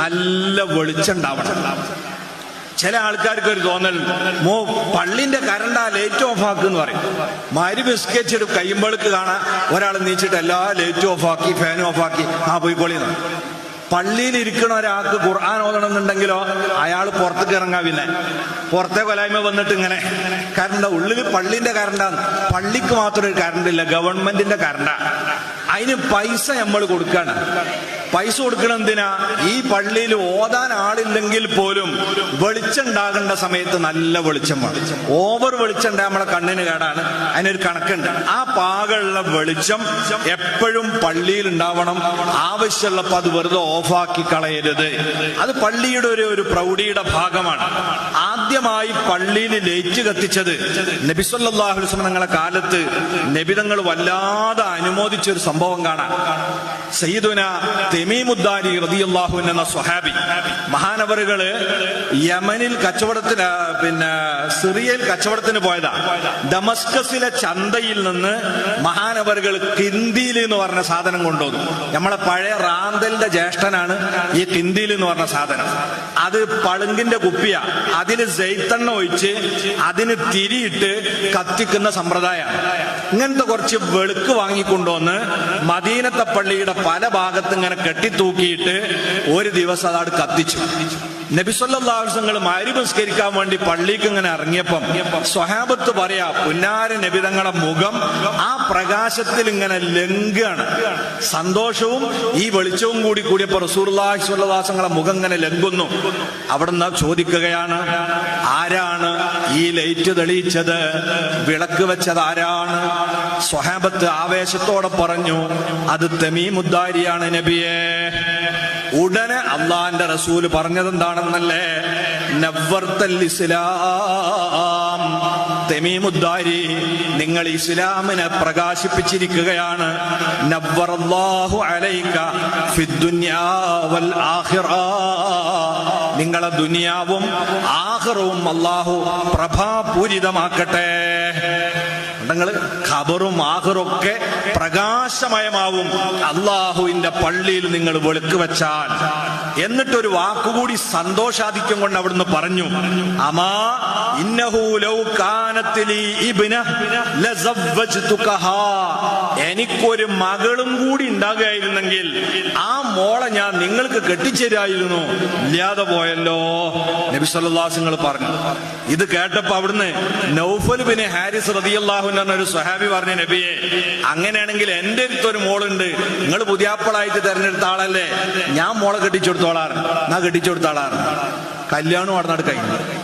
നല്ല വെളിച്ചുണ്ടാവണം ചില ആൾക്കാർക്ക് ഒരു തോന്നൽ മോ പള്ളിന്റെ കരണ്ട ലൈറ്റ് ഓഫ് ആക്കുന്ന് പറയും. മാരി ബിസ്കറ്റ് കയ്യുമ്പോൾക്ക് കാണാൻ. ഒരാൾ നീച്ചിട്ട് എല്ലാ ലൈറ്റും ഓഫ് ആക്കി ഫാൻ ഓഫ് ആക്കി ആ പോയിക്കോളി എന്ന്. പള്ളിയിൽ ഇരിക്കുന്ന ഒരാൾക്ക് ഖുർആൻ ഓതണമെന്നുണ്ടെങ്കിലോ അയാൾ പുറത്തേക്ക് ഇറങ്ങാ പിന്നെ. പുറത്തെ കൊലായ്മ വന്നിട്ട് ഇങ്ങനെ കരണ്ട ഉള്ളിൽ പള്ളിന്റെ കരണ്ടാണ് പള്ളിക്ക് മാത്രം ഒരു കരണ്ടില്ല ഗവൺമെന്റിന്റെ കരണ്ടാ അതിന് പൈസ നമ്മൾ കൊടുക്കാണ്. പൈസ കൊടുക്കണം എന്തിനാ? ഈ പള്ളിയിൽ ഓതാൻ ആളില്ലെങ്കിൽ പോലും വെളിച്ചം ഉണ്ടാകേണ്ട സമയത്ത് നല്ല വെളിച്ചം വേണം. ഓവർ വെളിച്ചം നമ്മളെ കണ്ണിന് കേടാണ്. അതിനൊരു കണക്കുണ്ട്. ആ പാകമുള്ള വെളിച്ചം എപ്പോഴും പള്ളിയിൽ ഉണ്ടാവണം. ആവശ്യമുള്ളപ്പോൾ അത് വെറുതെ ഓഫാക്കി കളയരുത്. അത് പള്ളിയുടെ ഒരു ഒരു പ്രൗഢിയുടെ ഭാഗമാണ്. ആദ്യമായി പള്ളിയിൽ ലേറ്റ് കത്തിച്ചത്. നബിസ്വല്ലാഹു വസ്ലം നിങ്ങളെ കാലത്ത് നബിതങ്ങൾ വല്ലാതെ അനുമോദിച്ച ഒരു സംഭവം കാണാം. സയ്യിദുന തെമീമുദ്ദാരി റതിയല്ലാഹു എന്ന സ്വഹാബി മഹാനവറുകൾ യമനിൽ കച്ചവടത്തിന് പിന്നെ സിറിയയിൽ കച്ചവടത്തിന് പോയതാ. ഡമസ്കസിലെ ചന്തയിൽ നിന്ന് മഹാനവറുകൾ കിന്തിയിൽ എന്ന് പറഞ്ഞ സാധനം കൊണ്ടുവന്നു. നമ്മളെ പഴയ റാന്തലിന്റെ ജ്യേഷ്ഠനാണ് ഈ കിന്തിയിൽ എന്ന് പറഞ്ഞ സാധനം. അത് പളുങ്കിന്റെ കുപ്പിയ. അതിന് ജെയ്ത്തെണ്ണ ഒഴിച്ച് അതിന് തിരിയിട്ട് കത്തിക്കുന്ന സമ്പ്രദായമാണ്. ഇങ്ങനത്തെ കുറച്ച് വെളുക്ക് വാങ്ങിക്കൊണ്ടുവന്ന് മദീനത്തെ പള്ളിയുടെ പല ഭാഗത്ത് ഇങ്ങനെ കെട്ടിത്തൂക്കിയിട്ട് ഒരു ദിവസം അതാട് കത്തിച്ചു. നബിസ്വല്ലാസങ്ങൾ മാരി പുസ്കരിക്കാൻ വേണ്ടി പള്ളിക്ക് ഇങ്ങനെ ഇറങ്ങിയപ്പം സ്വഹാബത്ത് പറയാ പുന്നാര നബിതങ്ങളുടെ മുഖം ആ പ്രകാശത്തിൽ ഇങ്ങനെ ലങ്കാണ് സന്തോഷവും ഈ വെളിച്ചവും കൂടി കൂടിയപ്പോ റസൂർലാസ്വല്ലാസങ്ങളെ മുഖം ഇങ്ങനെ ലങ്കുന്നു അവിടുന്ന് ചോദിക്കുകയാണ് ആരാണ് ഈ ലൈറ്റ് തെളിയിച്ചത്? വിളക്ക് വെച്ചത് ആരാണ്? സ്വഹാബത്ത് ആവേശത്തോടെ പറഞ്ഞു അത് തെമീമുദ്ദാരിയാണ് നബിയെ. ഉടനെ അള്ളാന്റെ റസൂൽ പറഞ്ഞതെന്താണെന്നല്ലേ? നവർത്തൽ ഇസ്ലാം. തെമീമുദ്ദാരി നിങ്ങൾ ഇസ്ലാമിനെ പ്രകാശിപ്പിച്ചിരിക്കുകയാണ്. നവ്വറല്ലാഹു അലൈക ഫിദ്ദുന്യാവൽ ആഖിറ. നിങ്ങളെ ദുനിയാവും ആഹ്റവും അള്ളാഹു പ്രഭാപൂരിതമാക്കട്ടെ. നിങ്ങൾ ഖബറും ആഹറും ഒക്കെ പ്രകാശമയമാവും. അള്ളാഹുവിന്റെ പള്ളിയിൽ നിങ്ങൾ വെളുക്ക് വെച്ചാൽ. എന്നിട്ടൊരു വാക്കുകൂടി സന്തോഷാധിക്യം കൊണ്ട് അവിടുന്ന് പറഞ്ഞു. അമാ എനിക്കൊരു മകളും കൂടി ഉണ്ടാകുകയായിരുന്നെങ്കിൽ ആ മോളെ ഞാൻ നിങ്ങൾക്ക് കെട്ടിച്ചേരായിരുന്നു. ഇല്ലാതെ പോയല്ലോ. നബി സല്ലാസുങ്ങൾ പറഞ്ഞു. ഇത് കേട്ടപ്പോ അവിടുന്ന് നൗഫൽ ബിൻ ഹാരിസ് റതിയല്ലാഹു എന്ന ഒരു സ്വഹാബി പറഞ്ഞു നബിയെ അങ്ങനെയാണെങ്കിൽ എന്റെ അടുത്തൊരു മോളുണ്ട്. നിങ്ങൾ പുതിയാപ്പളായിട്ട് തെരഞ്ഞെടുത്ത ആളല്ലേ? ഞാൻ മോളെ കെട്ടിച്ചെടുത്തോളാറ് ഞാൻ കെട്ടിച്ചെടുത്ത ആളാറ് കല്യാണം അവിടെ കഴിഞ്ഞു